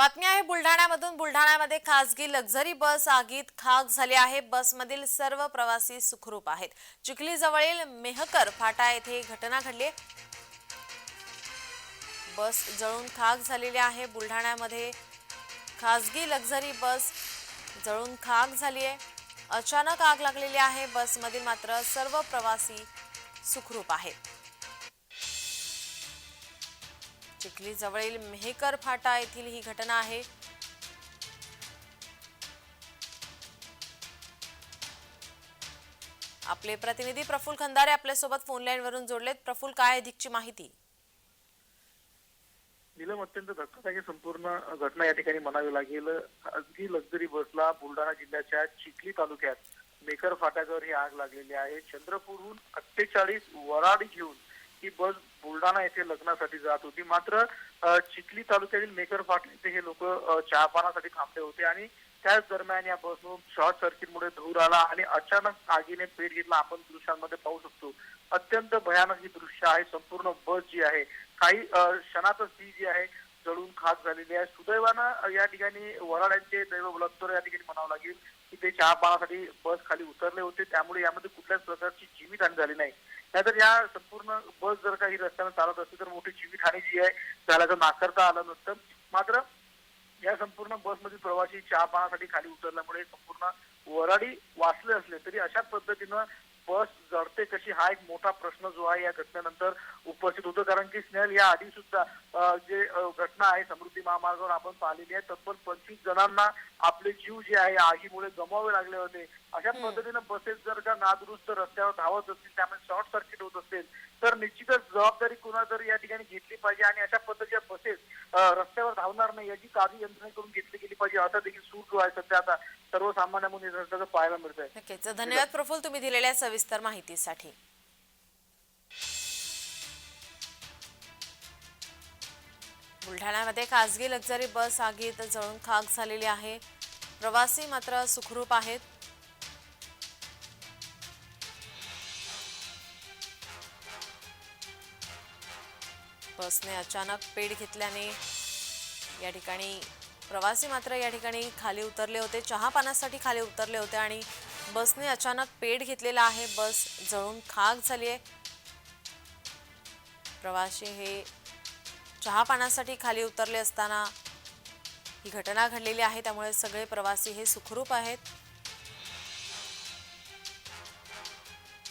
बातमी आहे बुलढाण्यामधून. बुलढाण्यामध्ये खासगी लक्झरी बस आगीत खाक झाली आहे. बसमधील सर्व प्रवासी सुखरूप आहेत. चिखली जवळील मेहकर फाटा येथे ही घटना घडली आहे. बस जळून खाक झालेली आहे. बुलढाण्यामध्ये खासगी लक्झरी बस जळून खाक झाली आहे. अचानक आग लागलेली आहे. बसमधील मात्र सर्व प्रवासी सुखरूप आहेत. चिखली जवळील मेहकर फाटा येथील ही घटना आहे. आपले प्रतिनिधी प्रफुल खंदारे आपल्यासोबत फोन लाईन वरून जोडलेत. प्रफुल काय अधिकची माहिती? निलम अत्यंत धक्कादायक संपूर्ण घटना या ठिकाणी म्हणावी लागेल. अगदी लक्झरी बसला बुलढाणा जिल्ह्याच्या चिखली तालुक्यात मेकर फाट्यावर ही आग लागलेली आहे. चंद्रपूरहून अठ्ठेचाळीस वराड घेऊन ही बस बुलढाणा येथे लग्नासाठी जात होती. मात्र चिखली तालुक्यातील मेकर फाटले येथे हे लोक चहापानासाठी थांबले होते आणि त्याच दरम्यान या बसमधून शॉर्ट सर्किटमुळे धूर आला आणि अचानक आगीने पेट घेतला. आपण दृश्यांमध्ये पाहू शकतो. अत्यंत भयानक ही दृश्य आहे. संपूर्ण बस जी आहे काही क्षणातच ती जी आहे जळून खाक झालेली आहे. सुदैवानं या ठिकाणी वराड्यांचे दैव बलत्तर या ठिकाणी म्हणावं लागेल की ते चहा पानासाठी बस खाली उतरले होते. त्यामुळे यामध्ये कुठल्याच प्रकारची जीवितहानी झाली नाही. नाहीतर या संपूर्ण बस जर काही रस्त्यानं चालत असती तर मोठी जीवितहानी जी आहे झाल्याचं नाकारता आलं नसतं. मात्र या संपूर्ण बसमधील प्रवासी चहा पानासाठी खाली उतरल्यामुळे संपूर्ण वराडी वाचले असले तरी अशा पद्धतीनं बस जडते कशी हा एक मोठा प्रश्न जो आहे या घटनेनंतर उपस्थित होतो. कारण की स्नेहल या आधी सुद्धा जे घटना आहे समृद्धी महामार्गावर आपण पाहिलेली आहे तब्बल पंचवीस जणांना आपले जीव जे आहे आगीमुळे गमावे लागले होते. अशा पद्धतीनं बसेस जर का नादुरुस्त रस्त्यावर धावत असतील त्यामुळे शॉर्ट सर्किट होत असेल तर निश्चितच जबाबदारी कुणा तरी या ठिकाणी घेतली पाहिजे आणि अशा पद्धतीच्या बसेस रस्त्यावर धावणार नाही याची काळजी यंत्रणेकडून घेतली गेली पाहिजे. असा देखील सूर जो आहे सध्या आता सर्वसामान्य पाहायला मिळत आहे धन्यवाद प्रफुल्ल तुम्ही दिलेल्या सविस्तर माहितीसाठी. बुलढाण्यामध्ये खासगी लक्झरी बस आगीत जळून खाक झालेली आहे. प्रवासी मात्र सुखरूप आहेत. बसने अचानक पेट घेतल्याने या ठिकाणी प्रवासी मात्र या ठिकाणी खाली उतरले होते. चहा पाण्यासाठी खाली उतरले होते आणि बसने अचानक पेट घेतलेला आहे. बस जळून खाक झाली आहे. प्रवासी हे चहा पाण्यासाठी खाली उतरले असताना ही घटना घडलेली आहे. त्यामुळे सगळे प्रवासी हे सुखरूप आहेत.